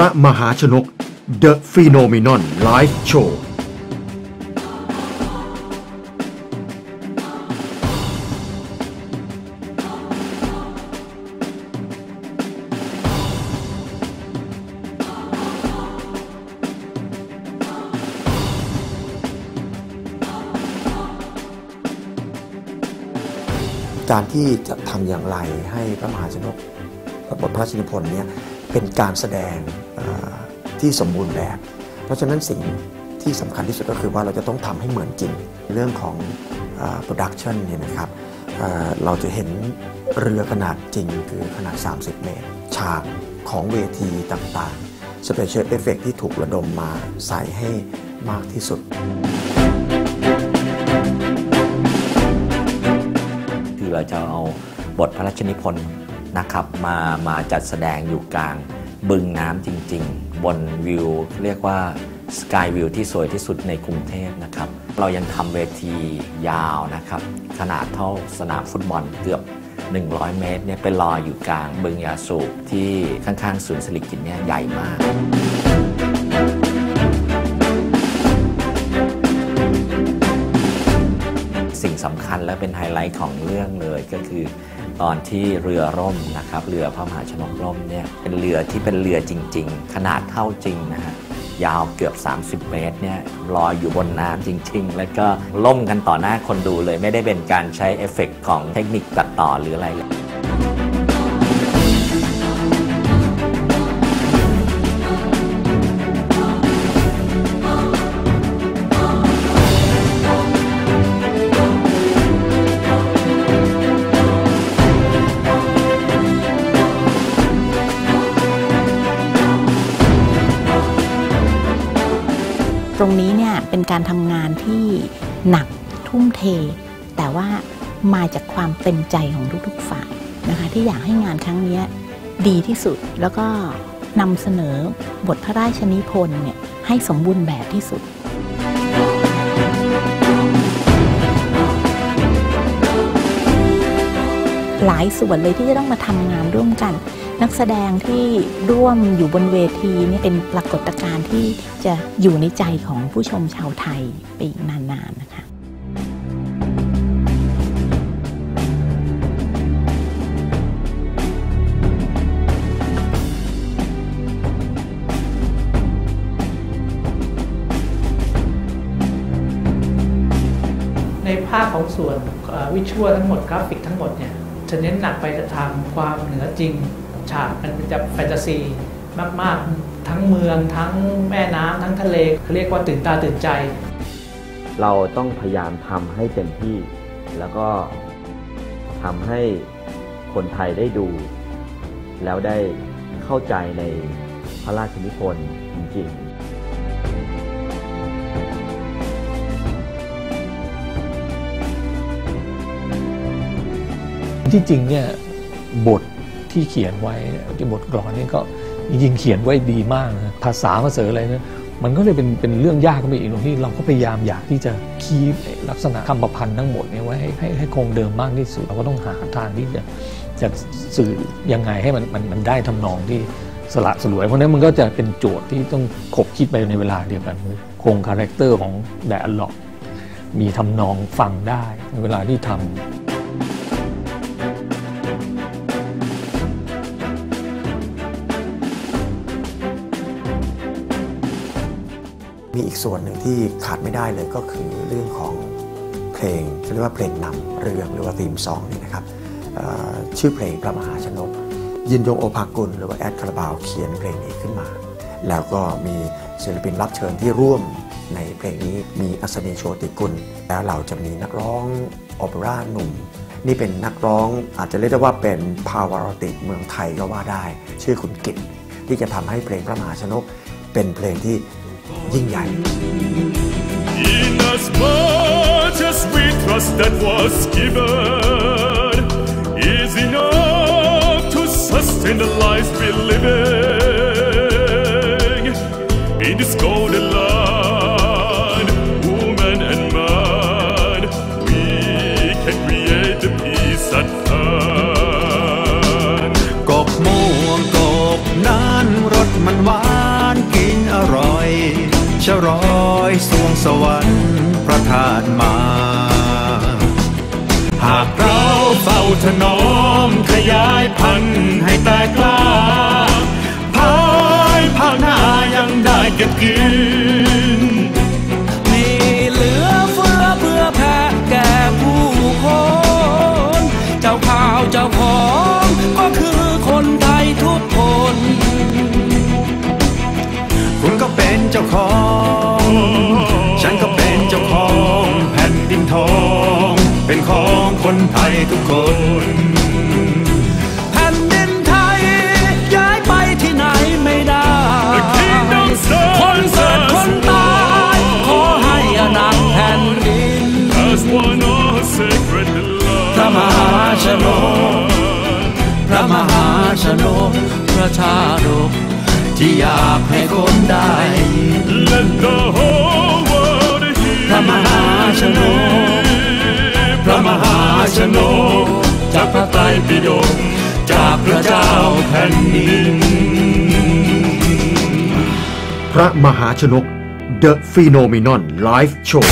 ระมหาชนก The Phenomenon Live Show การที่จะทำอย่างไรให้พระมหาชนกบทพระราชนิพนธ์เนี่ยเป็นการแสดง ที่สมบูรณ์แบบ เพราะฉะนั้นสิ่งที่สำคัญที่สุดก็คือว่าเราจะต้องทำให้เหมือนจริงเรื่องของโปรดักชันเนี่ยนะครับเราจะเห็นเรือขนาดจริงคือขนาด 30 เมตร ฉากของเวทีต่างๆ สเปเชียลเอฟเฟกที่ถูกระดมมาใส่ให้มากที่สุด คือเราจะเอาบทพระราชนิพนธ์นะครับมามาจัดแสดงอยู่กลาง บึงน้ำจริง ๆ บนวิว เรียกว่าสกายวิวที่สวยที่สุดในกรุงเทพนะครับ เรายังทำเวทียาวนะครับ ขนาดเท่าสนามฟุตบอลเกือบ 100 เมตรเนี่ยไปลออยู่กลางบึงยาสูบที่ข้างๆศูนย์สิริกิติ์เนี่ยใหญ่มากสิ่งสำคัญและเป็นไฮไลท์ของเรื่องเลยก็คือ ตอนที่เรือร่มนะครับเรือพระมหาชนกร่มเนี่ยเป็นเรือที่เป็นเรือจริง ๆ ขนาดเท่าจริงนะฮะยาวเกือบ 30 เมตรเนี่ยลอยอยู่บนน้ำจริง ๆ แล้วก็ล่มกันต่อหน้าคนดูเลยไม่ได้เป็นการใช้เอฟเฟกต์ของเทคนิคตัดต่อหรืออะไรเลย ตรงนี้เนี่ยเป็นการทำงานที่หนักทุ่มเท แต่ว่ามาจากความเต็มใจของทุกๆฝ่ายนะคะที่อยากให้งานครั้งนี้ดีที่สุดแล้วก็นำเสนอบทพระราชนิพนธ์เนี่ยให้สมบูรณ์แบบที่สุดหลายส่วนเลยที่จะต้องมาทำงานร่วมกัน นักแสดงที่ร่วมอยู่บนเวทีนี่เป็นปรากฏการณ์ที่จะอยู่ในใจของผู้ชมชาวไทยไปอีกนานๆนะคะในภาคของส่วนวิชวลทั้งหมดกราฟิกทั้งหมดเนี่ยจะเน้นหนักไปทางความเหนือจริง ฉากมันจะแฟนตาซีมาก ๆ ทั้งเมืองทั้งแม่น้ำทั้งทะเลเขาเรียกว่าตื่นตาตื่นใจ เราต้องพยายามทำให้เต็มที่ แล้วก็ทำให้คนไทยได้ดู แล้วได้เข้าใจในพระราชนิพนธ์จริง ๆที่จริงเนี่ยบท ที่เขียนไว้ที่บทกลอนนี่ก็จริงๆเขียนไว้ดีมากนะภาษาภาษาอะไรนะมันก็เลยเป็นเป็นเรื่องยากขึ้นไปอีกตรงที่เราก็พยายามอยากที่จะคีปลักษณะคำประพันธ์ทั้งหมดเนี่ยไว้ให้ให้ให้คงเดิมมากที่สุด เราก็ต้องหาทางที่จะจะสื่อยังไงให้มันมันมันได้ทำนองที่สละสลวย เพราะนั้นมันก็จะเป็นโจทย์ที่ต้องขบคิดไปในเวลาเดียวกันคงคาแรคเตอร์ของแดอะล็อกมีทำนองฟังได้ในเวลาที่ทำ มีอีกส่วนหนึ่งที่ขาดไม่ได้เลยก็คือเรื่องของเพลงเรียกว่าเพลงนำเรื่องหรือว่าธีมซองนี่นะครับชื่อเพลงพระมหาชนก ยินยงโอภากุลหรือว่าแอดคาราบาวเขียนเพลงนี้ขึ้นมา แล้วก็มีศิลปินรับเชิญที่ร่วมในเพลงนี้มีอัศนีโชติกุล แล้วเราจะมีนักร้องโอเปร่าหนุ่ม นี่เป็นนักร้องอาจจะเรียกได้ว่าเป็นภาวารติเมืองไทยก็ว่าได้ ชื่อคุณกิตที่จะทำให้เพลงพระมหาชนก เป็นเพลงที่ ยิ่งใหญ่ Inasmuch as we trust that was given is enough to sustain the lives we living in this golden land, woman and man, we can create the peace and fun. กบม่วงกบนั้นรถมันหวาน ชรอยสวงสวรรค์ประทานมา หากเราเฝ้าถนอมขยายพันธุ์ให้แตกกล้าภายภาคหน้ายังได้เก็บกิน ของ ฉันก็เป็นเจ้าของแผ่นดินทอง เป็นของคนไทยทุกคนแผ่นดินไทย ย้ายไปที่ไหนไม่ได้ คนเกิดคนตายขอให้อนันต์แผ่นดินพระมหาชนกพระมหาชนกพระชาดก ที่อยากให้คนได้ยิน Let the whole world พระม hear หาชนกพระมหาชนกจากพระไตรปิฎกจากพระเจ้าแผ่นดิน พระมหาชนก The Phenomenon Live Show